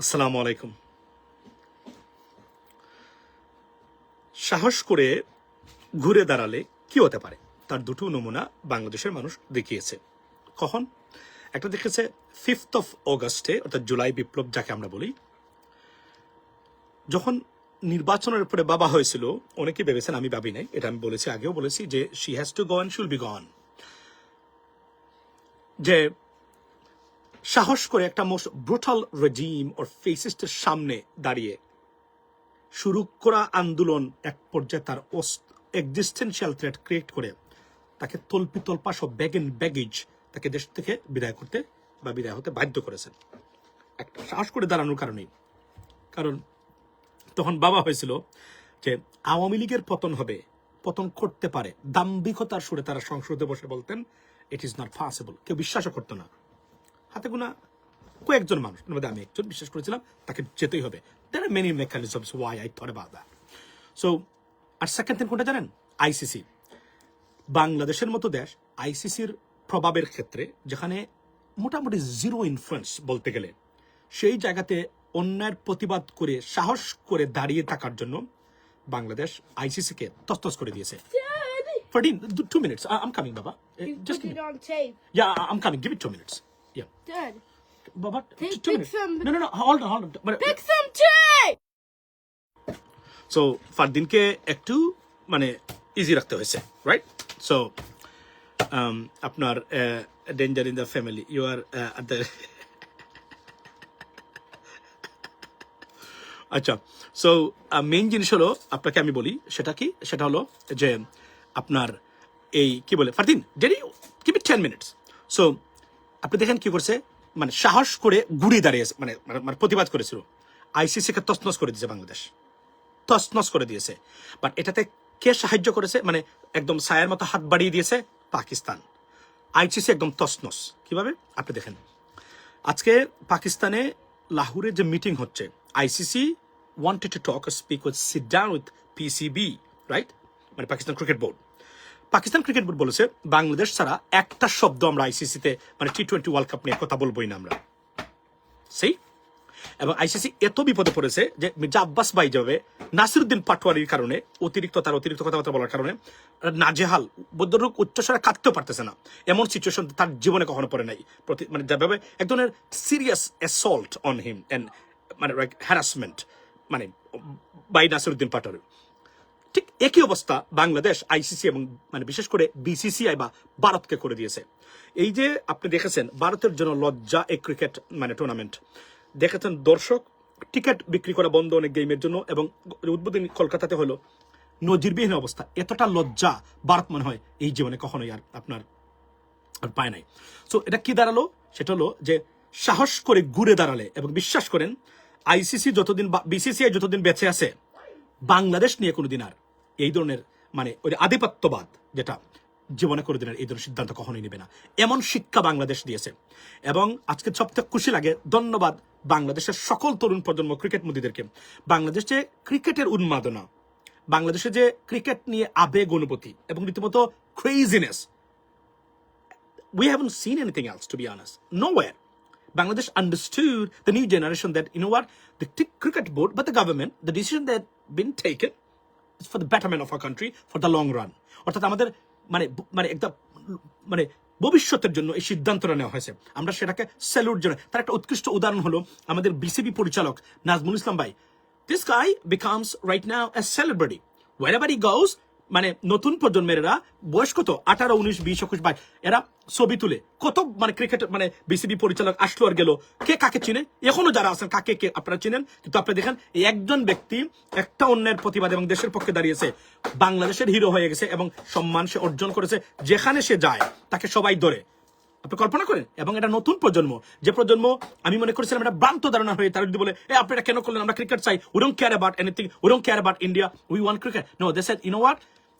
আসসালামু আলাইকুম। সাহস করে ঘুরে দাঁড়ালে কি হতে পারে? তার দুটো নমুনা বাংলাদেশের মানুষ দেখিয়েছে। কখন? একটা দেখেছে ফিফথ অফ অগস্টে অর্থাৎ জুলাই বিপ্লব যাকে আমরা বলি। যখন নির্বাচনের পরে বাবা হয়েছিল অনেকে ভেবেছেন, আমি ভাবি নাই, এটা আমি বলেছি আগেও বলেছি যে she has to gone school be gone যে সাহস করে একটা মোস্ট ব্রুটাল রেজিম ওর ফেসিস্টের সামনে দাঁড়িয়ে। শুরু করা আন্দোলন এক পর্যায়ে তার এক্সিস্টেন্সিয়াল থ্রেট ক্রিয়েট করে। তাকে তল্পি তল্পা সব ব্যাগ এন্ড ব্যাগেজ তাকে দেশ থেকে বিদায় করতে বা বিদায় হতে বাধ্য করেছেন। একটা সাহস করে দাঁড়ানোর কারণেই। কারণ তখন বাবা হয়েছিল যে আওয়ামী লীগের পতন হবে, পতন করতে পারে। দাম্ভিকতার সুরে তারা সংসদে বসে বলতেন ইট ইজ নট পসিবল কেউ বিশ্বাসও করতো না। হাতে গোনা কয়েকজন মানুষ। মধ্যে আমি একজন বিশ্বাস করেছিলাম তাকে যেতেই হবে। There are many mechanisms why I thought about that so R second thing কোনটা জানেন? আইসিসি বাংলাদেশের মতো দেশ আইসিসির প্রভাবের ক্ষেত্রে যেখানে মোটামুটি জিরো ইনফ্লুয়েন্স বলতে গেলে সেই জায়গাতে অন্যায়ের প্রতিবাদ করে সাহস করে দাঁড়িয়ে থাকার জন্য বাংলাদেশ আইসিসিকে তস্তস করে দিয়েছে। Ferdin, two minutes. I- I'm coming, Baba. Uh, You Just put give it me. Yeah. Dad, Baba, Take- t- two pick minutes. some- No, no, no. Hold on, hold on. But- pick some! So ফারদিনকে একটু মানে easy রাখতে হয়েছে right so আপনার danger in the family you are আচ্ছা so main জিনিস হলো আপনাকে আমি বলি সেটা কি সেটা হলো যে আপনার এই কি বলে Fardin dairy keep it ten minutes so আপনি দেখেন কি করছে? মানে সাহস করে ঘুরে দাঁড়িয়েছে মানে মানে- মানে প্রতিবাদ করেছিল। আইসিসিকে তছনছ করে দিয়েছে বাংলাদেশ। তছনছ করে দিয়েছে। বাট এটাতে কে সাহায্য করেছে? মানে একদম ছায়ার মতো হাত বাড়িয়ে দিয়েছে পাকিস্তান। আইসিসি একদম তছনছ। কীভাবে? আপনি দেখেন। আজকে পাকিস্তানে লাহোরে যে মিটিং হচ্ছে ICC wanted to talk speak with sit down with PCB right মানে Pakistan cricket board Pakistan cricket board বলেছে, বাংলাদেশ ছাড়া একটা শব্দ আমরা আইসিসিতে মানে টি টোয়েন্টি ওয়ার্ল্ড কাপ নিয়ে কথা বলবোই না আমরা। সেই এবং আইসিসি এত বিপদে পড়েছে যে মির্জা আব্বাস ভাই যাবে নাসিরুদ্দিন পাটোয়ারির কারণে অতিরিক্ত তার অতিরিক্ত কথাবার্তা বলার কারণে নাজেহাল বৌদ্ধরূপ উচ্চস্বরে কাঁদতেও পারতেছে না। এমন সিচুয়েশন তার জীবনে কখনো পড়ে নাই। মানে যাভাবে এক ধরনের serious assault on him and মানে হ্যারাসমেন্ট মানে বাই নাসিরুদ্দিন পাটোয়ারি। ঠিক একই অবস্থা বাংলাদেশ, আইসিসি এবং মানে বিশেষ করে বিসিসিআই বা ভারতকে করে দিয়েছে। এই যে আপনি দেখেছেন, ভারতের জন্য লজ্জা এই ক্রিকেট মানে টুর্নামেন্ট দেখেছেন দর্শক, টিকিট বিক্রি করা বন্ধ অনেক গেমের জন্য এবং উদ্বোধনী কলকাতাতে হলো নজিরবিহীন অবস্থা। এতটা লজ্জা ভারত মনে হয় এই জীবনে কখনোই আর আপনার আর পায় নাই। সো এটা কি দাঁড়াল? সেটা হলো যে সাহস করে ঘুরে দাঁড়ালে এবং বিশ্বাস করেন, আইসিসি যতদিন বিসিসিআই যতদিন বেঁচে আছে, বাংলাদেশ নিয়ে কোনোদিন আর এই ধরনের মানে ওই আধিপত্যবাদ যেটা জীবনে করে দিনের এই ধরনের সিদ্ধান্ত কখনোই নেবে না। এমন শিক্ষা বাংলাদেশ দিয়েছে। এবং আজকে সবথেকে খুশি লাগে, ধন্যবাদ বাংলাদেশের সকল তরুণ প্রজন্ম ক্রিকেট মোদীদেরকে। বাংলাদেশ যে ক্রিকেটের উন্মাদনা, বাংলাদেশে যে ক্রিকেট নিয়ে আবেগ অনুপতি এবং রীতিমতো craziness we have seen anything else to be honest nowhere Bangladesh understood the new generation that you know where the cricket board বা the government the decision that been taken is the betterment of our country for the long run অর্থাৎ আমাদের মানে মানে একটা মানে ভবিষ্যতের জন্য এই সিদ্ধান্তটা নেওয়া হয়েছে। আমরা সেটাকে স্যালুট জানাই। তার একটা উৎকৃষ্ট উদাহরণ হলো আমাদের বিসিবি পরিচালক নাজমুল ইসলাম ভাই। This guy becomes right now a celebrity wherever he goes মানে নতুন প্রজন্মের এরা বয়স কত আঠারো, উনিশ, বিশ, একুশ, বাইশ, এরা ছবি তুলে। কত মানে ক্রিকেট মানে বিসিবি পরিচালক আসলো আর গেল। কে কাকে চিনে? এখনও যারা আছেন, কাকে কে আপনারা চিনেন? কিন্তু আপনি দেখেন একজন ব্যক্তি একটা অন্যের প্রতিবাদ এবং দেশের পক্ষে দাঁড়িয়েছে। বাংলাদেশের হিরো হয়ে গেছে এবং সম্মান সে অর্জন করেছে যেখানে সে যায়, তাকে সবাই ধরে। আপনি কল্পনা করেন, এবং এটা নতুন প্রজন্ম। যে প্রজন্ম, আমি মনে করেছিলাম এটা ভ্রান্ত ধারণা হয়ে তারা যদি বলে, এ, আপনি এটা কেন করলেন? আমরা ক্রিকেট চাই। We don't care about anything we don't care about India we want cricket no they said you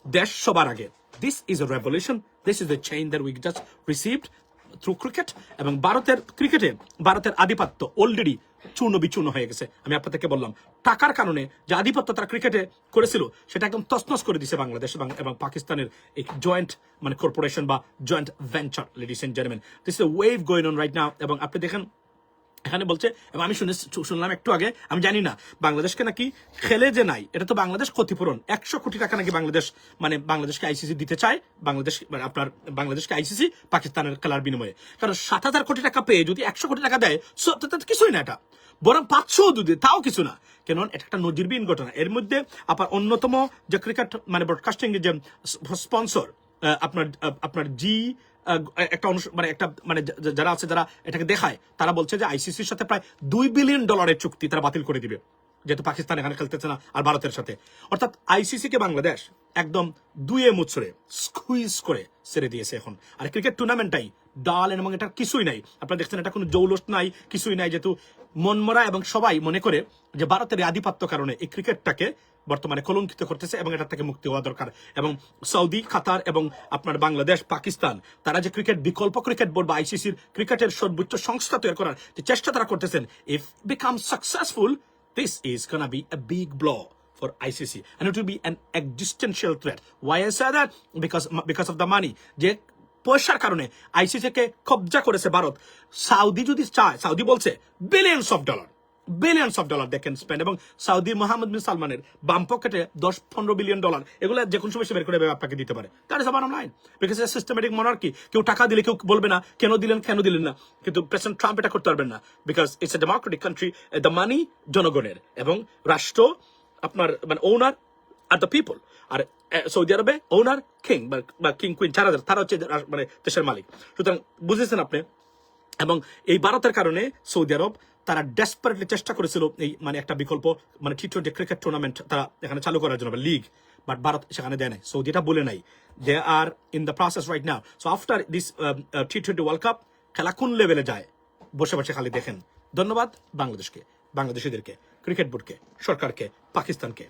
দেশ সবার আগে। This is a revolution this is a chain that we just received through cricket এবং ভারতের ক্রিকেটে ভারতের আধিপত্য already চূর্ণ বিচূর্ণ হয়ে গেছে। আমি আপনাদেরকে বললাম, টাকার কারণে যে আধিপত্য তারা ক্রিকেটে করেছিল, সেটা একদম তসনস করে দিছে বাংলাদেশ এবং পাকিস্তানের এই জয়েন্ট মানে কর্পোরেশন বা joint venture ladies and gentleman this a wave going on right now এবং আপনি দেখেন এখানে বলছে, এবং আমি শুনে শুনলাম একটু আগে, আমি জানি না, বাংলাদেশকে নাকি খেলে যে নাই, এটা তো বাংলাদেশ ক্ষতিপূরণ। একশো কোটি টাকা নাকি বাংলাদেশ মানে বাংলাদেশকে আইসিসি দিতে চায়, বাংলাদেশ মানে আপনার, বাংলাদেশকে আইসিসি পাকিস্তানের খেলার বিনিময়ে। কারণ সাত হাজার কোটি টাকা পেয়ে যদি একশো কোটি টাকা দেয় কিছুই না এটা। বরং পাঁচশো যদি, তাও কিছু না। কেন এটা একটা নজিরবিহীন ঘটনা। এর মধ্যে আপনার অন্যতম যে ক্রিকেট মানে ব্রডকাস্টিং যে স্পন্সর আপনার আপনার জি একটা মানে একটা মানে যারা আছে, যারা এটাকে দেখায়, তারা বলছে যে আইসিসির সাথে প্রায় দুই বিলিয়ন ডলারের চুক্তি তারা বাতিল করে দিবে। যেহেতু পাকিস্তান এখানে খেলতেছে না, আর ভারতের সাথে। অর্থাৎ আইসিসি কে বাংলাদেশ একদম দুয়ে মুচড়ে স্কুইজ করে ছেড়ে দিয়েছে এখন। আর ক্রিকেট টুর্নামেন্টটাই ডাল এবং এটা কিছুই নাই। আপনারা দেখছেন, এটা কোনো জৌলস নাই, কিছুই নাই। যেহেতু মনমরা এবং সবাই মনে করে যে ভারতের আধিপত্য কারণে এই ক্রিকেটটাকে বর্তমানে কলঙ্কিত করতেছে এবং এটা থেকে মুক্তি হওয়া দরকার এবং সৌদি, কাতার এবং আপনার বাংলাদেশ, পাকিস্তান, তারা যে ক্রিকেট বিকল্প ক্রিকেট বোর্ড বা আইসিসির ক্রিকেটের সর্বোচ্চ সংস্থা তৈরি করার যে চেষ্টা তারা করতেছেন if become successful this is gonna be a big blow for ICC and it will be an existential threat. Why I say that? Because because of the money. পয়সার কারণে আইসিসি কে কবজা করেছে ভারত। সাউদি যদি চায়, সাউদি বলছে billions of dollar billions of dollar দেখেন spend এবং Saudi Mohammad bin সালমানের বাম পকেটে দশ পনেরো বিলিয়ন ডলার এগুলো যে কোনো সময় সে বের করে আপনাকে দিতে পারে। There is bottom line because a systematic monarchy কেউ টাকা দিলে কেউ বলবে না, কেন দিলেন কেন দিলেন না। কিন্তু প্রেসিডেন্ট ট্রাম্প এটা করতে পারবেন না। Because it's a democratic country the money জনগণের এবং রাষ্ট্র, আপনার মানে ওনার আর দ্য পিপল আর সৌদি আরবে ওনার কিং বা কিং কুইন যারা তারা হচ্ছে মানে দেশের মালিক। সুতরাং বুঝেছেন আপনি? এবং এই ভারতের কারণে সৌদি আরব তারা ডেসপারেটলি চেষ্টা করেছিল এই মানে একটা বিকল্প মানে টি টোয়েন্টি ক্রিকেট টুর্নামেন্ট তারা এখানে চালু করার জন্য লিগ বাট ভারত সেখানে দেয় নাই। সৌদি এটা বলে নাই। They are in the process right now so after this T twenty world cup খেলা কোন লেভেলে যায়? বসে বসে খালি দেখেন। ধন্যবাদ বাংলাদেশকে, বাংলাদেশিদেরকে ক্রিকেট বোর্ডকে সরকারকে, পাকিস্তানকে।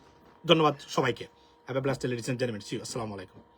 ধন্যবাদ সবাইকে। Have a blast ladies and gentleman see আসসালামু আলাইকুম